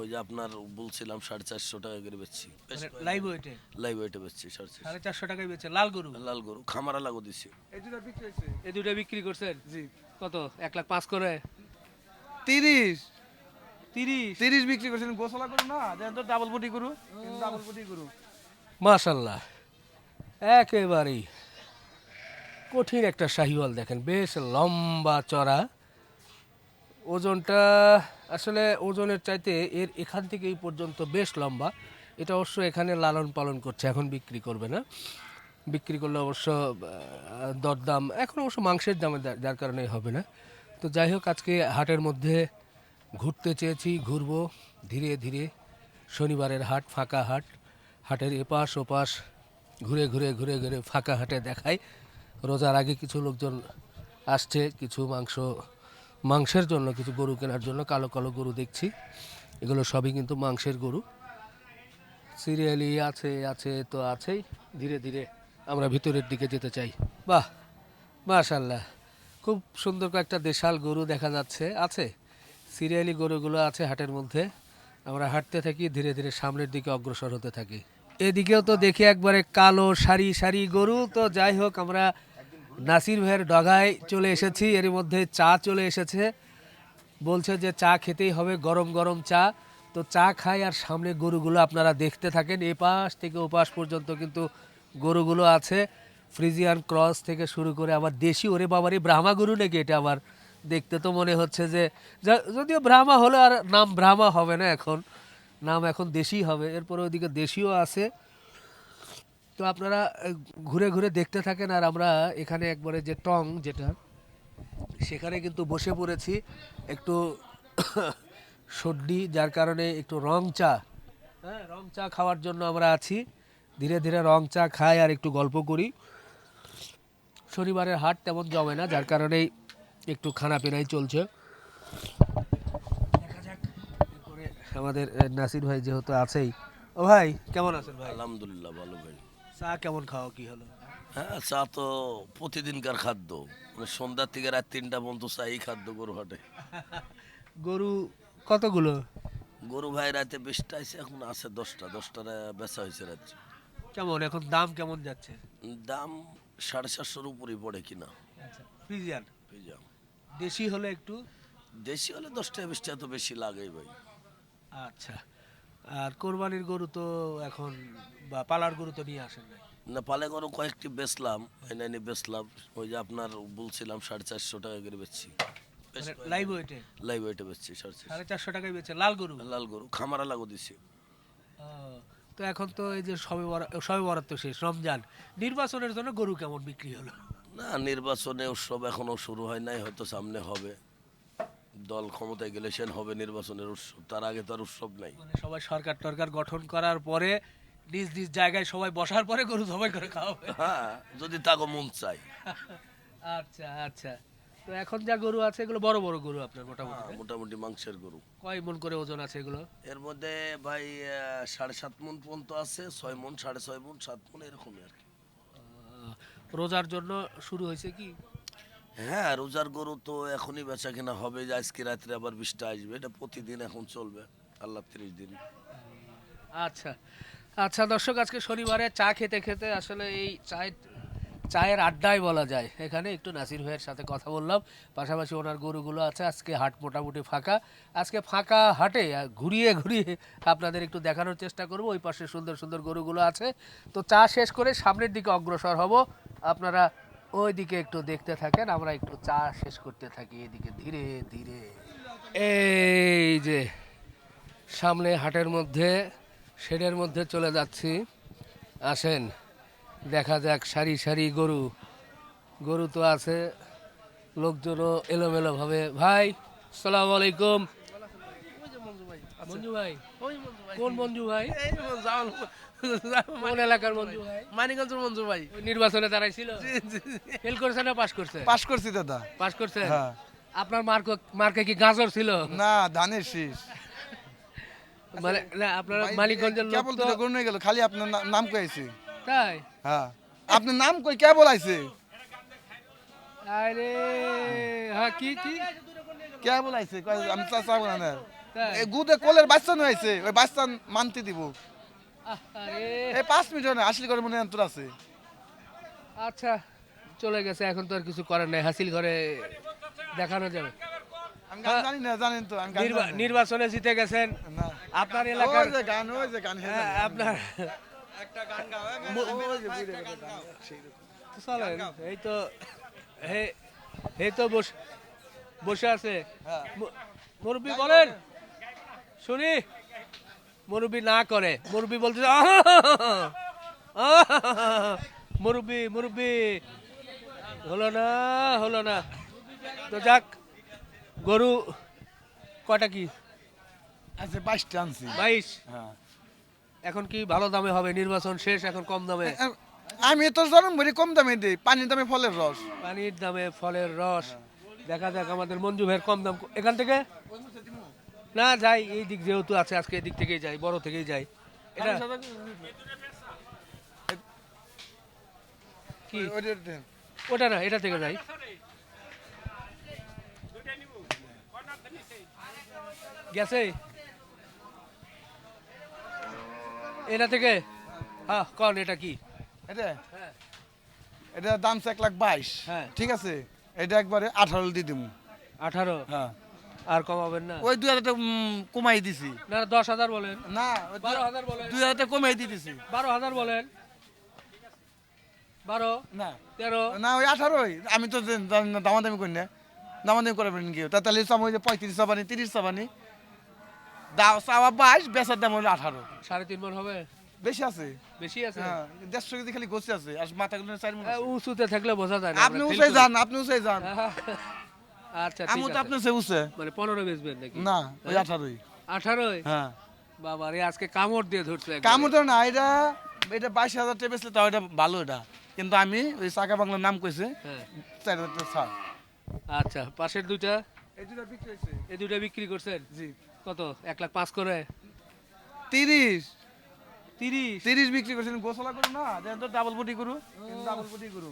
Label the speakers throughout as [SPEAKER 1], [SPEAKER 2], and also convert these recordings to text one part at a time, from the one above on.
[SPEAKER 1] ওই যে আপনার বলছিলাম সাড়ে চারশো টাকা করে বেচছি।
[SPEAKER 2] লাইভ ওয়েটে
[SPEAKER 1] লাইভ ওয়েটে বেচছি সাড়ে চারশো।
[SPEAKER 2] সাড়ে চারশো টাকায় বেচে লাল গরু?
[SPEAKER 1] লাল গরু খামারা লাগো দিছি।
[SPEAKER 2] এই দুটো বিক্রি করছেন?
[SPEAKER 3] জি।
[SPEAKER 2] কত? এক লাখ পাঁচ করে?
[SPEAKER 3] তিরিশ।
[SPEAKER 2] তিরিশ?
[SPEAKER 3] তিরিশ বিক্রি করছেন গোসলা করু না? দেন তো ডাবল বডি করু ডাবল বডি করু
[SPEAKER 2] মাশাল্লাহ। একেবারেই কঠিন একটা শাহিওয়াল দেখেন বেশ লম্বা চড়া। ওজনটা আসলে ওজনের চাইতে এর এখান থেকে এই পর্যন্ত বেশ লম্বা। এটা অবশ্য এখানে লালন পালন করছে, এখন বিক্রি করবে না। বিক্রি করলে অবশ্য দরদাম, এখন অবশ্য মাংসের দামে যার কারণে হবে না। তো যাই হোক, আজকে হাটের মধ্যে ঘুরতে চেয়েছি, ঘুরবো ধীরে ধীরে। শনিবারের হাট, ফাঁকা হাট। হাটের এপাশ ওপাশ ঘুরে ঘুরে ঘুরে ঘুরে ফাঁকা হাটে দেখাই। রোজার আগে কিছু লোকজন আসছে, কিছু মাংস মাংসের জন্য, কিছু গরু কেনার জন্য, কালো কালো গরু দেখছি। এগুলো সবই কিন্তু মাংসের গরু। সিরিয়ালি আছে আছে, তো আছেই। ধীরে ধীরে আমরা ভিতরের দিকে যেতে চাই। বাহ! মাশাল্লাহ খুব সুন্দর কয়েকটা দেশাল গরু দেখা যাচ্ছে। আছে। সিরিয়ালি গরুগুলো আছে হাটের মধ্যে। আমরা হাঁটতে থাকি, ধীরে ধীরে সামনের দিকে অগ্রসর হতে থাকি। এদিকেও তো দেখি একবারে কালো সারি সারি গরু। তো যাই হোক, আমরা নাসির ভাইয়ের ডগায় চলে এসেছি এর মধ্যে চা চলে এসেছে। বলছে যে চা খেতেই হবে, গরম গরম চা। তো চা খাই আর সামনে গরুগুলো আপনারা দেখতে থাকেন। এ পাশ থেকে ও পাশ পর্যন্ত কিন্তু গরুগুলো আছে। ফ্রিজিয়ান ক্রস থেকে শুরু করে আবার দেশি, ওরে বাবারই ব্রাহ্মা গরু নাকি এটা আবার দেখতে তো মনে হচ্ছে যে যদিও ব্রাহ্মা হলে আর নাম ব্রাহ্মা হবে না এখন। নাম এখন দেশি হবে, এরপরে ওইদিকে দেশিও আছে। তো আপনারা ঘুরে ঘুরে দেখতে থাকেন আর আমরা এখানে একবারে যে টং যেটা, সেখানে কিন্তু বসে পড়েছি একটু সর্দি, যার কারণে একটু রং চা হ্যাঁ রং চা খাওয়ার জন্য আমরা আছি। ধীরে ধীরে রং চা খাই আর একটু গল্প করি। শনিবারের হাট তেমন জমে না, যার কারণেই একটু খানাপিনাই চলছে। দেখা যাক আমাদের নাসির ভাই যেহেতু আছেই। ও ভাই, কেমন আছেন ভাই?
[SPEAKER 1] আলহামদুলিল্লাহ, ভালো ভাই।
[SPEAKER 2] চা কেমন খাওয়া কি হলো?
[SPEAKER 1] হ্যাঁ চা তো প্রতিদিনকার খাদ্য। মানে সন্ধ্যার থেকে রাত তিনটা পর্যন্ত চাই খাদ্য গরু হাটে।
[SPEAKER 2] গরু কতগুলো?
[SPEAKER 1] গরু ভাই রাতে বিশটা আছে এখন আছে দশটা। দশটা বেচা হয়েছে রাত্রে।
[SPEAKER 2] কেমন? এখন দাম কেমন যাচ্ছে?
[SPEAKER 1] দাম সাড়ে চারশোর উপরেই পড়ে কিনা।
[SPEAKER 2] আচ্ছা ফ্রিজিয়ান?
[SPEAKER 1] বুঝলাম
[SPEAKER 2] দেশি হলে একটু?
[SPEAKER 1] দেশি হলে দশটা বিশটা তো বেশি লাগেই ভাই।
[SPEAKER 2] আচ্ছা আর কোরবানির গরু তো এখন বা পালার গরু তো নিয়ে আসেন নাই?
[SPEAKER 1] না পালে গরু কয়েকটি বেচলাম এনে বেচলাম ওই যে আপনার বলছিলাম সাড়ে চারশো টাকা করে বেচছি।
[SPEAKER 2] লাইভ ওয়েটে
[SPEAKER 1] লাইভ ওয়েটে বেচছি সাড়ে চারশো।
[SPEAKER 2] সাড়ে চারশো টাকায় বেচে লাল গরু?
[SPEAKER 1] লাল গরু খামারা লাগো দিছি।
[SPEAKER 2] তো এখন তো এই যে সবে সবে বরাত তো শেষ রমজান নির্বাচনের জন্য গরু কেমন বিক্রি হলো?
[SPEAKER 1] না নির্বাচনে উৎসব এখনও শুরু হয় নাই হয়তো সামনে হবে। দল ক্ষমতায় গেলে সেন হবে নির্বাচনের উৎসব তার আগে তো আর উৎসব নাই।
[SPEAKER 2] মানে সবাই সরকার টরকার গঠন করার পরে নিজ নিজ জায়গায় সবাই বসার পরে গরু সবাই করে খাওয়া হবে
[SPEAKER 1] হ্যাঁ যদি তাকে মন চাই
[SPEAKER 2] আচ্ছা আচ্ছা। তো এখন যা গরু আছে এগুলো বড় বড় গরু আপনার মোটামুটি
[SPEAKER 1] হ্যাঁ, মোটামুটি মাংসের গরু।
[SPEAKER 2] কয় মন করে ওজন আছে এগুলো?
[SPEAKER 1] এর মধ্যে ভাই সাড়ে সাত মন পর্যন্ত আছে ছয় মন সাড়ে ছয় মন সাত মন এরকমই আর কি।
[SPEAKER 2] রোজার জন্য শুরু হয়েছে কি?
[SPEAKER 1] হ্যাঁ রোজার গরু তো এখনই বেচা কিনা হবে যে আজকে রাত্রে আবার বৃষ্টি আসবে এটা প্রতিদিন এখন চলবে আল্লাহ ত্রিশ দিন।
[SPEAKER 2] আচ্ছা। আচ্ছা দর্শক, আজকে শনিবারে চা খেতে খেতে আসলে এই চায়ের চায়ের আড্ডায় বলা যায়। এখানে একটু নাসির ভাইয়ের সাথে কথা বললাম। পাশাপাশি ওনার গরুগুলো আছে। আজকে হাট মোটামুটি ফাঁকা। আজকে ফাঁকা হাটে ঘুরিয়ে ঘুরিয়ে আপনাদের একটু দেখানোর চেষ্টা করব। ওই পাশে সুন্দর সুন্দর গরুগুলো আছে। তো চা শেষ করে সামনের দিকে অগ্রসর হব। আপনারা ওই দিকে একটু দেখতে থাকেন। আমরা একটু চা শেষ করতে থাকি এদিকে ধীরে ধীরে। এই যে, সামনে হাটের মধ্যে শেডের মধ্যে চলে যাচ্ছি। আসেন দেখা যাক সারি সারি গরু। গরু তো আছে লোকজনও এলোমেলো ভাবে ভাই সালাম আলাইকুম মঞ্জু ভাই কোন মঞ্জু ভাই? কোন এলাকার মঞ্জু ভাই?
[SPEAKER 3] মানিকগঞ্জের মঞ্জু ভাই।
[SPEAKER 2] ওই নির্বাচনে দাঁড়াইছিল? ফেল করছে না পাস করছে?
[SPEAKER 3] পাস করছি দাদা।
[SPEAKER 2] পাস করছে?
[SPEAKER 3] হ্যাঁ।
[SPEAKER 2] আপনার মার্ক মার্কে কি গাজর ছিল?
[SPEAKER 3] না ধানের শীষ।
[SPEAKER 2] মানে না আপনার মানিকগঞ্জের লোক
[SPEAKER 3] কেবল
[SPEAKER 2] তো
[SPEAKER 3] দুটো গরু নিয়ে গেল? খালি আপনার নাম
[SPEAKER 2] তাই?
[SPEAKER 3] হ্যাঁ। আপনার নাম কই?
[SPEAKER 2] আরে হ্যাঁ কি কি?
[SPEAKER 3] আমি চাচা বলা না এই গুদে কোলের বাচ্চা হয়েছে ওই বাচ্চা মানতে দিব।
[SPEAKER 2] আরে
[SPEAKER 3] এই পাঁচ মিনিট হয় না আসলে করে মনে হয় তোর আছে।
[SPEAKER 2] আচ্ছা চলে গেছে এখন তো আর কিছু করার নাই হাসিল ঘরে দেখানো যাবে।
[SPEAKER 3] আমি জানি না জানেন তো।
[SPEAKER 2] নির্বাচনে জিতে গেছেন।
[SPEAKER 3] না।
[SPEAKER 2] আপনার এলাকার
[SPEAKER 3] যে গান ওই যে গান
[SPEAKER 2] হ্যাঁ, আপনার
[SPEAKER 3] ওই যে বুড়ে বেটা গান, সেইরকম।
[SPEAKER 2] তো চলেন এই তো হে এই তো বসে বসে আছে।
[SPEAKER 3] হ্যাঁ।
[SPEAKER 2] মুরব্বি বলেন। শুনি। মুরব্বি না করে। মুরব্বি বলতে মুরব্বি মুরব্বি। হলো না হলো না। তো যাক গরু কটা কি?
[SPEAKER 3] আচ্ছা বাইশটা আনছি।
[SPEAKER 2] বাইশ?
[SPEAKER 3] হ্যাঁ।
[SPEAKER 2] এখন কি ভালো দামে হবে? নির্বাচন শেষ এখন কম দামে?
[SPEAKER 3] আমি তো জানুন বলি কম দামে দিই পানির দামে ফলের রস।
[SPEAKER 2] পানির দামে ফলের রস। দেখা যাক আমাদের মঞ্জু ভাইয়ের কম দাম। এখান থেকে? না যাই এই দিক যেহেতু আছে আজকে এই দিক থেকেই যাই বড় থেকেই যাই। এটা কি। ওটা না এটা থেকে যাই। গেছে এটা থেকে? হ্যাঁ কন এটা কি?
[SPEAKER 3] এটা?
[SPEAKER 2] হ্যাঁ।
[SPEAKER 3] এটা দাম এক লাখ বাইশ।
[SPEAKER 2] হ্যাঁ।
[SPEAKER 3] ঠিক আছে? এটা একবারে আঠারো দিয়ে দিব
[SPEAKER 2] আঠারো?
[SPEAKER 3] হ্যাঁ।
[SPEAKER 2] আর কমাবেন না?
[SPEAKER 3] ওই দুই হাজার টাকা উম, কমাই দিছি।
[SPEAKER 2] না দশ হাজার বলেন।
[SPEAKER 3] না
[SPEAKER 2] বারো হাজার বলেন।
[SPEAKER 3] দুই হাজার টাকা কমাই দিয়ে দিছি।
[SPEAKER 2] বারো হাজার বলেন। বারো?
[SPEAKER 3] না।
[SPEAKER 2] তেরো?
[SPEAKER 3] না ওই আঠারোই আমি তো দামাদামি করি না। দামাদামি করবেন কি তা তাহলে চাম ওই যে পঁয়ত্রিশ চাবানি তিরিশ চাবানি। দাও চাওয়া বাইশ বেচার দাম হলো আঠারো।
[SPEAKER 2] সাড়ে তিন মন হবে?
[SPEAKER 3] বেশি আছে।
[SPEAKER 2] বেশি আছে?
[SPEAKER 3] হ্যাঁ দেড়শো কেজি খালি গোছে আছে আর মাথাগুলো চার
[SPEAKER 2] হ্যাঁ, উঁচুতে থাকলে বোঝা যায় না
[SPEAKER 3] আপনি
[SPEAKER 2] আমরা
[SPEAKER 3] উঁচে
[SPEAKER 2] feel
[SPEAKER 3] যান আপনি উঁচে যান।
[SPEAKER 2] আচ্ছা
[SPEAKER 3] আমি তো আপনি উঁচে।
[SPEAKER 2] মানে পনেরো বেচবেন নাকি?
[SPEAKER 3] না ওই আঠারোই।
[SPEAKER 2] আঠারোই?
[SPEAKER 3] হ্যাঁ।
[SPEAKER 2] বাবা রে আজকে কামড় দিয়ে ধরছে
[SPEAKER 3] কামড় তো না এটা এটা বাইশ হাজার টাকা বেচলে তাও এটা ভালো এটা। কিন্তু আমি ওই চাকা বাংলার নাম কইছে
[SPEAKER 2] হ্যাঁ।
[SPEAKER 3] চার হাজার টাকা ছাড়।
[SPEAKER 2] আচ্ছা পাশের দুইটা?
[SPEAKER 3] এই দুটা বিক্রি হয়েছে
[SPEAKER 2] এই দুইটা বিক্রি করছেন?
[SPEAKER 3] জি।
[SPEAKER 2] কত? এক লাখ পাঁচ করে?
[SPEAKER 3] তিরিশ।
[SPEAKER 2] তিরিশ?
[SPEAKER 3] তিরিশ বিক্রি করছেন গোসলা করু না তো ডাবল বডি করু ডাবল বডি করু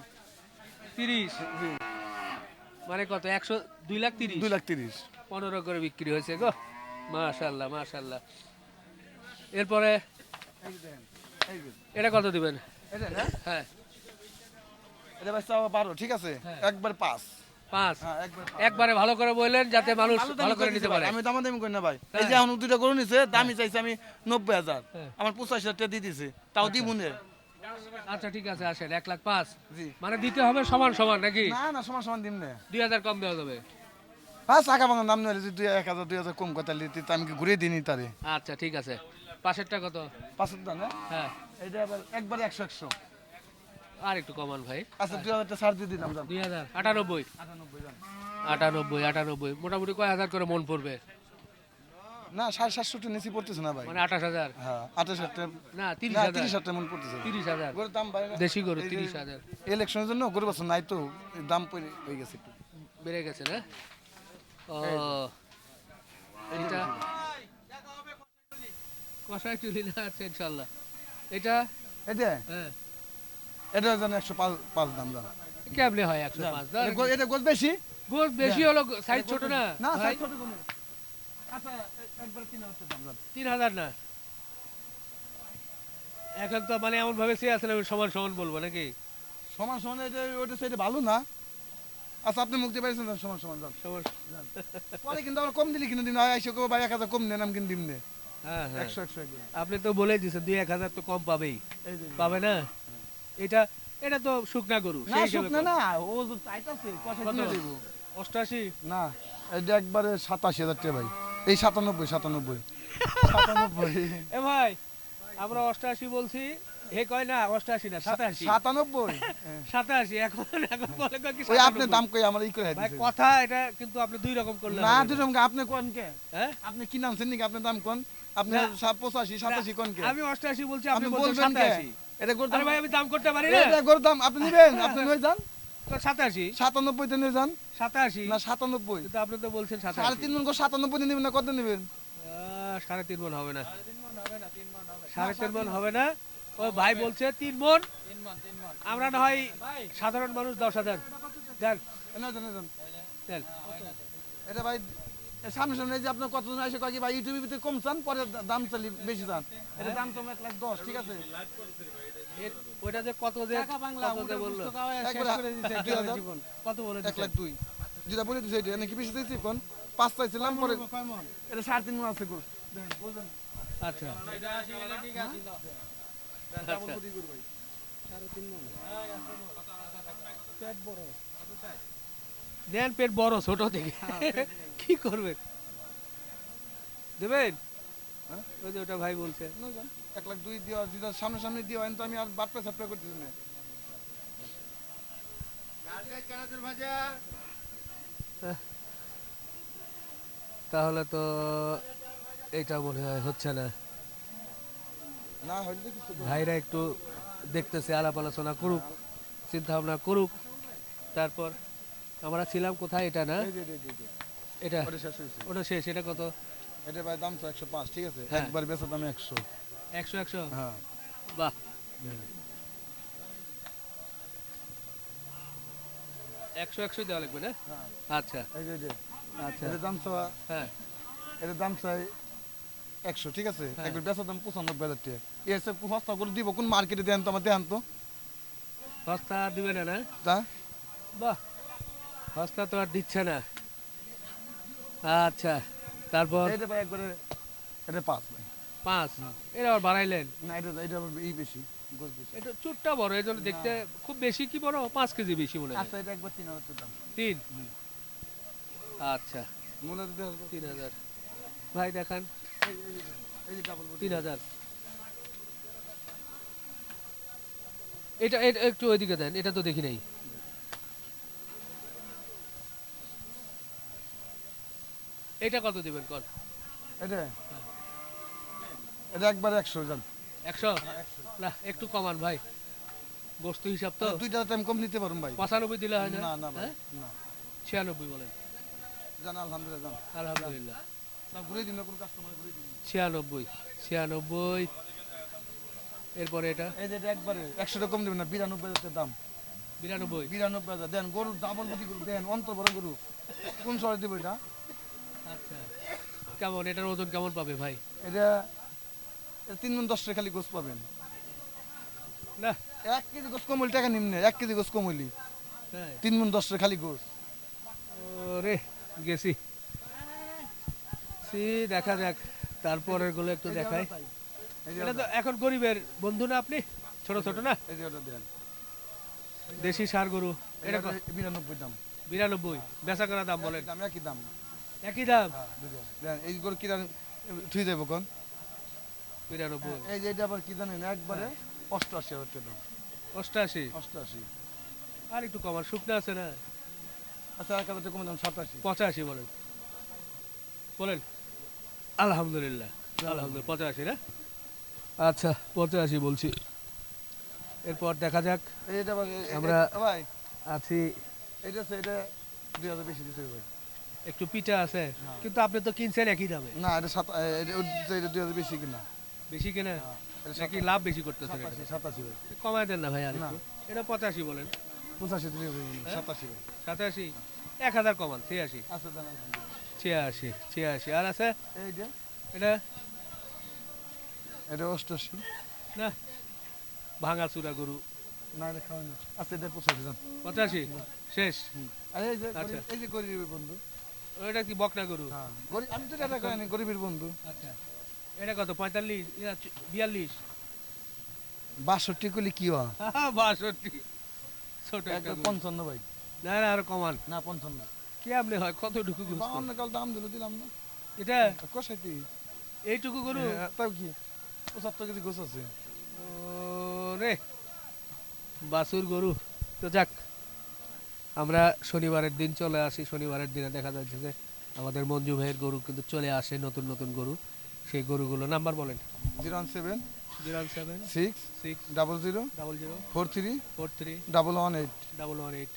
[SPEAKER 2] তিরিশ? মানে কত? একশো দুই লাখ তিরিশ?
[SPEAKER 3] দুই লাখ তিরিশ।
[SPEAKER 2] পনেরো করে বিক্রি হয়েছে গো। মাশাল্লাহ মাশাল্লাহ। এরপরে। এটা কত দিবেন?
[SPEAKER 3] এটা না
[SPEAKER 2] হ্যাঁ?
[SPEAKER 3] এটা টাকা বারো ঠিক আছে?
[SPEAKER 2] হ্যাঁ।
[SPEAKER 3] একবার পাঁচ। হ্যাঁ পাঁচ।
[SPEAKER 2] একবারে ভালো করে বললেন যাতে মানুষ
[SPEAKER 3] ভালো
[SPEAKER 2] করে নিতে পারে।
[SPEAKER 3] আমি দামাদামি করি না ভাই। এই
[SPEAKER 2] হ্যাঁ।
[SPEAKER 3] যে এখন দুইটা গরু নিছে দামি চাইছে আমি নব্বই হাজার।
[SPEAKER 2] হ্যাঁ।
[SPEAKER 3] আমার পঁচাশি হাজার টাকা দিয়ে দিছে তাও দিব
[SPEAKER 2] আচ্ছা ঠিক আছে আসেন। এক লাখ পাঁচ। মানে দিতে হবে সমান সমান নাকি?
[SPEAKER 3] না না সমান সমান দিম নে।
[SPEAKER 2] দুই হাজার কম দেওয়া যাবে।
[SPEAKER 3] হ্যাঁ চাকা ভাঙার নিলে যদি দুই এক হাজার দুই হাজার কম কথা লিতে আমি কি ঘুরে দিই তারে?
[SPEAKER 2] আচ্ছা ঠিক আছে। পাশেরটা কত?
[SPEAKER 3] দাম না?
[SPEAKER 2] হ্যাঁ।
[SPEAKER 3] এটা আবার একবারে একশো একশো।
[SPEAKER 2] আর একটু কমান ভাই।
[SPEAKER 3] আচ্ছা দুই হাজার টাকা ছাড় দিয়ে দিলাম
[SPEAKER 2] দুই হাজার আটানব্বই।
[SPEAKER 3] আটানব্বই
[SPEAKER 2] আটানব্বই মোটামুটি কয় হাজার করে মন পড়বে?
[SPEAKER 3] না সাড়ে সাতশোটা নিচে পড়তেছে না ভাই।
[SPEAKER 2] মানে আঠাশ হাজার?
[SPEAKER 3] হ্যাঁ আঠাশ হাজার
[SPEAKER 2] না তিরিশ হাজার।
[SPEAKER 3] তিরিশ হাজার মন পড়তেছে
[SPEAKER 2] তিরিশ হাজার।
[SPEAKER 3] গরুর দাম বাইরে
[SPEAKER 2] দেশি গরু তিরিশ হাজার।
[SPEAKER 3] ইলেকশনের জন্য গরু বছর নাই তো দাম পড়ে হয়ে গেছে একটু।
[SPEAKER 2] বেড়ে গেছে না? ও এটা কষাই চুলি না আছে ইনশাল্লাহ। এটা
[SPEAKER 3] এটা
[SPEAKER 2] হ্যাঁ।
[SPEAKER 3] এটা একশো পাঁচ পাঁচ দাম দাম
[SPEAKER 2] কেমনে হয় একশো পাঁচ?
[SPEAKER 3] গো- এটা গোছ বেশি?
[SPEAKER 2] গোস বেশি হলো সাইজ ছোট না?
[SPEAKER 3] না
[SPEAKER 2] ভাই?
[SPEAKER 3] ছোট কোনো আচ্ছা একবার তিন হাজার দাম দাম
[SPEAKER 2] তিন হাজার না? এখন তো মানে এমন ভাবে চেয়ে আছেন সমান সমান বলব নাকি?
[SPEAKER 3] সমান সমান এটা ওটা সেটা ভালো না। আচ্ছা আপনি মুক্তি পাইছেন সমান সমান যান
[SPEAKER 2] সমান
[SPEAKER 3] পরে কিন্তু কম দিলে কিনে দিন হয় আইসে কেউ এক হাজার কম দেন আমি কিনে দিন নে
[SPEAKER 2] হ্যাঁ হ্যাঁ।
[SPEAKER 3] একশো একশো
[SPEAKER 2] আপনি তো বলেই দিয়েছেন দুই এক হাজার তো কম পাবেই। পাবে না? এটা এটা তো শুকনা গরু
[SPEAKER 3] না শুকনা না ও যে চাইতাছে কষা? কিনে দিব।
[SPEAKER 2] অষ্টাশি?
[SPEAKER 3] না এটা একবারে সাতাশি হাজার টাকা ভাই। এই সাতানব্বই সাতানব্বই। সাতানব্বই।
[SPEAKER 2] এ ভাই আমরা অষ্টাশি বলছি হে কয় না অষ্টাশি না সাতাশি।
[SPEAKER 3] সাতানব্বই?
[SPEAKER 2] সাতাশি এখন এখন বলে কি
[SPEAKER 3] ওই আপনি দাম কই আমার ই করে
[SPEAKER 2] ভাই কথা এটা কিন্তু আপনি দুই রকম করলেন
[SPEAKER 3] না
[SPEAKER 2] হবে
[SPEAKER 3] দুরকম আপনি কোন কে?
[SPEAKER 2] হ্যাঁ?
[SPEAKER 3] আপনি কি নামছেন নাকি আপনি দাম কোন? আপনি
[SPEAKER 2] না।
[SPEAKER 3] সা- পঁচাশি সাতাশি কোন কে?
[SPEAKER 2] আমি অষ্টাশি বলছি
[SPEAKER 3] আপনি
[SPEAKER 2] বলছেন
[SPEAKER 3] বলবেন কে?
[SPEAKER 2] সাতাশি।
[SPEAKER 3] এটা গরুর দাম
[SPEAKER 2] ভাই আমি দাম করতে পারি না।
[SPEAKER 3] এটা গরুর দাম আপনি নেবেন? আপনি নিয়ে যান।
[SPEAKER 2] সাতাশি।
[SPEAKER 3] সাতানব্বই তে নিয়ে যান।
[SPEAKER 2] সাতাশি?
[SPEAKER 3] না সাতানব্বই।
[SPEAKER 2] আপনি তো বলছেন
[SPEAKER 3] সাড়ে তিন মন সাতানব্বই নেবেন না কত নেবেন?
[SPEAKER 2] সাড়ে তিন মন হবে না। সাড়ে তিন মন হবে না ও ভাই বলছে তিন মন। আমরা না হয় সাধারণ মানুষ দশ হাজার। দেন।
[SPEAKER 3] এটা ভাই সামনে সামনে যে আপনার কতজন এসে কয় কি ভাই ইউটিউবের ভিতরে কম চান পরে দাম চালি বেশি চান। এটা দাম তো এক লাখ দশ ঠিক আছে?
[SPEAKER 2] ওইটা যে কত যে কত বলে
[SPEAKER 3] এক লাখ দুই। যেটা বলে দিচ্ছে এটা নাকি বেশি দিয়েছি কোন? পাঁচ চাইছিলাম পরে এটা সাড়ে তিন মন আছে গো।
[SPEAKER 2] আচ্ছা। দেন পেট বড় ছোট থেকে। কি করবেন? দেবেন?
[SPEAKER 3] হ্যাঁ?
[SPEAKER 2] ওই যে ওটা ভাই বলছে।
[SPEAKER 3] এক লাখ দুই দেওয়া যেটা সামনে সামনে দেওয়া তো আমি আর বাটপা সাপটা করতেছি না।
[SPEAKER 2] তাহলে তো এটা মনে হয় হচ্ছে না। ভাইরা একটু দেখতেছে আলাপ আলোচনা করুক চিন্তা ভাবনা করুক তারপর আমরা ছিলাম কোথায়? এটা না। এটা।
[SPEAKER 3] ওটা শেষ
[SPEAKER 2] এটা কত?
[SPEAKER 3] এটা ভাই দাম তো একশো পাঁচ ঠিক আছে?
[SPEAKER 2] হ্যাঁ।
[SPEAKER 3] একবার বেচার দাম একশো।
[SPEAKER 2] একশো একশো?
[SPEAKER 3] হ্যাঁ।
[SPEAKER 2] বাহ। একশো একশো দেওয়া লাগবে না?
[SPEAKER 3] হ্যাঁ।
[SPEAKER 2] আচ্ছা। আচ্ছা।
[SPEAKER 3] এটার দাম চাওয়া
[SPEAKER 2] হ্যাঁ।
[SPEAKER 3] এটার দাম চাই একশো ঠিক আছে?
[SPEAKER 2] হ্যাঁ।
[SPEAKER 3] একবার বেচার দাম পঁচানব্বই হাজার টাকা। এসে সস্তা করে দিব? কোন মার্কেটে দেন তো? আমার দেন তো।
[SPEAKER 2] সস্তা দিবে না না? বাহ। সস্তা তো আর দিচ্ছে না। আচ্ছা তারপর?
[SPEAKER 3] এটা ভাই একবারে এটা পাঁচ ভাই।
[SPEAKER 2] পাঁচ এটা আবার বাড়াইলেন?
[SPEAKER 3] না এটা এটা এই বেশি গোছ বেশি।
[SPEAKER 2] এটা চুটটা বড় এই জন্য দেখতে খুব বেশি কি বড়? পাঁচ কেজি বেশি মনে
[SPEAKER 3] আচ্ছা এটা একবার তিন হাজার দাম।
[SPEAKER 2] তিন? আচ্ছা।
[SPEAKER 3] হবে।
[SPEAKER 2] তিন হাজার। ভাই দেখান। তিন হাজার। এটা এটা একটু ওইদিকে দেন এটা তো দেখি নাই। এটা কত দিবেন? কন
[SPEAKER 3] এটা? এটা একবার একশো জান
[SPEAKER 2] একশো? না একটু কমান ভাই। বস্তু হিসাব তো।
[SPEAKER 3] দুইটা টাইম কম নিতে পারুন ভাই।
[SPEAKER 2] পঁচানব্বই দিলে হয়
[SPEAKER 3] না?
[SPEAKER 2] না
[SPEAKER 3] ভাই
[SPEAKER 2] হ্যাঁ?
[SPEAKER 3] না।
[SPEAKER 2] ছিয়ানব্বই বলেন।
[SPEAKER 3] জান আলহামদুলিল্লাহ জান
[SPEAKER 2] আলহামদুলিল্লাহ।
[SPEAKER 3] না ঘুরে দিন না কোনো কাস্টমার ঘুরে দিন
[SPEAKER 2] ছিয়ানব্বই ছিয়ানব্বই। এরপরে এটা?
[SPEAKER 3] এই যে এটা একবারে একশো টাকা কম দেবেন না বিরানব্বই হাজার দাম।
[SPEAKER 2] বিরানব্বই।
[SPEAKER 3] বিরানব্বই হাজার দেন গরু ডাবল বুদ্ধি গরু দেন অন্তর বড় গরু। কোন শহরে দেবো এটা?
[SPEAKER 2] আচ্ছা। কেমন? এটার ওজন কেমন পাবে ভাই?
[SPEAKER 3] এটা তিন মন দশটা খালি গোস পাবেন।
[SPEAKER 2] না।
[SPEAKER 3] এক কেজি গোস কমলি টাকা নিম্নে এক কেজি গোস কমলি তিন মন দশটা খালি গোস।
[SPEAKER 2] ওরে গেছি। সি দেখা যাক। তারপরেরগুলো একটু দেখাই। এটা তো এখন গরিবের বন্ধু না আপনি? ছোট ছোট না?
[SPEAKER 3] এই যে দেন।
[SPEAKER 2] দেশি সার গরু। এটা?
[SPEAKER 3] বিরানব্বই দাম।
[SPEAKER 2] বিরানব্বই। বেচা করা দাম বলেন।
[SPEAKER 3] দাম একই দাম।
[SPEAKER 2] একই দাম?
[SPEAKER 3] হ্যাঁ। এই গরু কি দাম থুই দেবো কোন?
[SPEAKER 2] বিরানব্বই
[SPEAKER 3] এই যে এটা আবার কি জানেন একবারে অষ্টআশি হাজার টাকা দাম।
[SPEAKER 2] অষ্টাশি?
[SPEAKER 3] অষ্টআশি
[SPEAKER 2] আর একটু কমার শুকনো আছে না?
[SPEAKER 3] আচ্ছা হাজার টাকা কমে দাম সাতাশি।
[SPEAKER 2] পঁচাশি বলেন। বলেন। আলহামদুলিল্লাহ। আলহামদুলিল্লাহ পঁচাশি না? আচ্ছা পঁচাশি বলছি। এরপর দেখা যাক। আমরা-
[SPEAKER 3] ভাই।
[SPEAKER 2] আছি
[SPEAKER 3] এটা এটা দুই হাজার বেশি দিতে হবে।
[SPEAKER 2] একটু পিঠা আছে কিন্তু আপনি তো কিনছেন একই দামে।
[SPEAKER 3] না এটা সাত এটা দুই হাজার বেশি কিনা।
[SPEAKER 2] বেশি কিনা? নাকি লাভ বেশি করতেছেন এটা
[SPEAKER 3] সাতাশি সাতাশি ভাই।
[SPEAKER 2] কমায় দেন না ভাই আর এটা পঁচাশি বলেন।
[SPEAKER 3] পঁচাশি
[SPEAKER 2] হ্যাঁ?
[SPEAKER 3] সাতাশি ভাই।
[SPEAKER 2] সাতাশি? এক হাজার কমান ছিয়াশি।
[SPEAKER 3] আচ্ছা।
[SPEAKER 2] ছিয়াশি ছিয়াশি। আর আছে? এটা?
[SPEAKER 3] এটা অষ্টআশি।
[SPEAKER 2] না? ভাঙা চূড়া গরু।
[SPEAKER 3] না এটা খাওয়া আচ্ছা এটা পঁচাশি
[SPEAKER 2] পঁচাশি? শেষ?
[SPEAKER 3] আর এই যে
[SPEAKER 2] আচ্ছা।
[SPEAKER 3] গরিব- এই যে গরিবের বন্ধু।
[SPEAKER 2] ওইটা কি বকনা গরু?
[SPEAKER 3] হ্যাঁ। আমি তো এটা করিনি গরিবের বন্ধু।
[SPEAKER 2] আচ্ছা। এটা কত? পঁয়তাল্লিশ? বিয়াল্লিশ?
[SPEAKER 3] বাষট্টি করলে কি হয়?
[SPEAKER 2] বাষট্টি। ছোট একটা।
[SPEAKER 3] পঞ্চান্ন ভাই।
[SPEAKER 2] না না আরও কমান।
[SPEAKER 3] না পঞ্চান্ন।
[SPEAKER 2] কেমনে হয়? কতটুকু?
[SPEAKER 3] বাউন্ন কাল দাম দিল দিলাম না।
[SPEAKER 2] এটা?
[SPEAKER 3] কষাইতি।
[SPEAKER 2] এইটুকু গরু?
[SPEAKER 3] হ্যাঁ, তাও কি? পঁচাত্তর কেজি গোছ আছে।
[SPEAKER 2] রে বাসুর গরু। তো যাক। আমরা শনিবারের দিন চলে আসি শনিবারের দিনে দেখা যাচ্ছে যে আমাদের মঞ্জু ভাইয়ের গরু কিন্তু চলে আসে নতুন নতুন গরু। সেই গরুগুলো নাম্বার বলেন।
[SPEAKER 3] Zero seven
[SPEAKER 2] zero seven
[SPEAKER 3] six
[SPEAKER 2] six
[SPEAKER 3] double zero
[SPEAKER 2] double zero
[SPEAKER 3] four three
[SPEAKER 2] four three
[SPEAKER 3] double one eight.
[SPEAKER 2] Double one eight.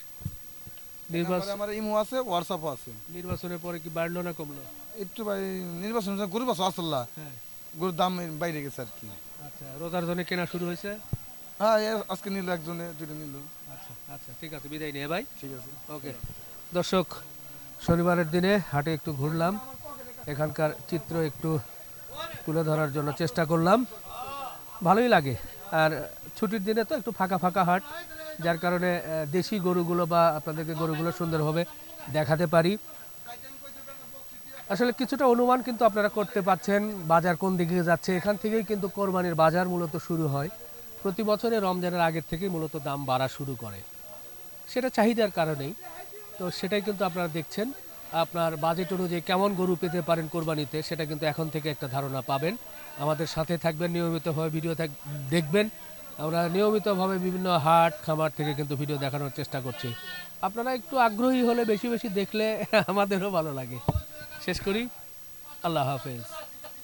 [SPEAKER 3] নির্বাচন আমার ইমো আছে হোয়াটসঅ্যাপও আছে।
[SPEAKER 2] নির্বাচনের পরে কি বাড়লো না কমলো?
[SPEAKER 3] একটু ভাই নির্বাচন গরু বাস আসল্লাহ
[SPEAKER 2] হ্যাঁ।
[SPEAKER 3] গরুর দাম বাইরে গেছে আর কি।
[SPEAKER 2] আচ্ছা রোজার জন্য কেনা শুরু হয়েছে?
[SPEAKER 3] হ্যাঁ আজকে নিল একজনে দুটো নিল।
[SPEAKER 2] আচ্ছা আচ্ছা ঠিক আছে বিদায় নিয়ে ভাই।
[SPEAKER 3] ঠিক আছে।
[SPEAKER 2] ওকে দর্শক শনিবারের দিনে হাটে একটু ঘুরলাম। এখানকার চিত্র একটু তুলে ধরার জন্য চেষ্টা করলাম। ভালোই লাগে। আর ছুটির দিনে তো একটু ফাঁকা ফাঁকা হাট যার কারণে দেশি গরুগুলো বা আপনাদেরকে গরুগুলো সুন্দরভাবে দেখাতে পারি। আসলে কিছুটা অনুমান কিন্তু আপনারা করতে পাচ্ছেন বাজার কোন দিকে যাচ্ছে এখান থেকেই কিন্তু কোরবানির বাজার মূলত শুরু হয়। প্রতি বছরে রমজানের আগের থেকেই মূলত দাম বাড়া শুরু করে। সেটা চাহিদার কারণেই। তো সেটাই কিন্তু আপনারা দেখছেন। আপনার বাজেট অনুযায়ী কেমন গরু পেতে পারেন কোরবানিতে, সেটা কিন্তু এখন থেকে একটা ধারণা পাবেন। আমাদের সাথে থাকবেন, নিয়মিতভাবে ভিডিও থাক- দেখবেন। আমরা নিয়মিতভাবে বিভিন্ন হাট, খামার থেকে কিন্তু ভিডিও দেখানোর চেষ্টা করছি। আপনারা একটু আগ্রহী হলে বেশি বেশি দেখলে আমাদেরও ভালো লাগে। শেষ করি। আল্লাহ হাফেজ।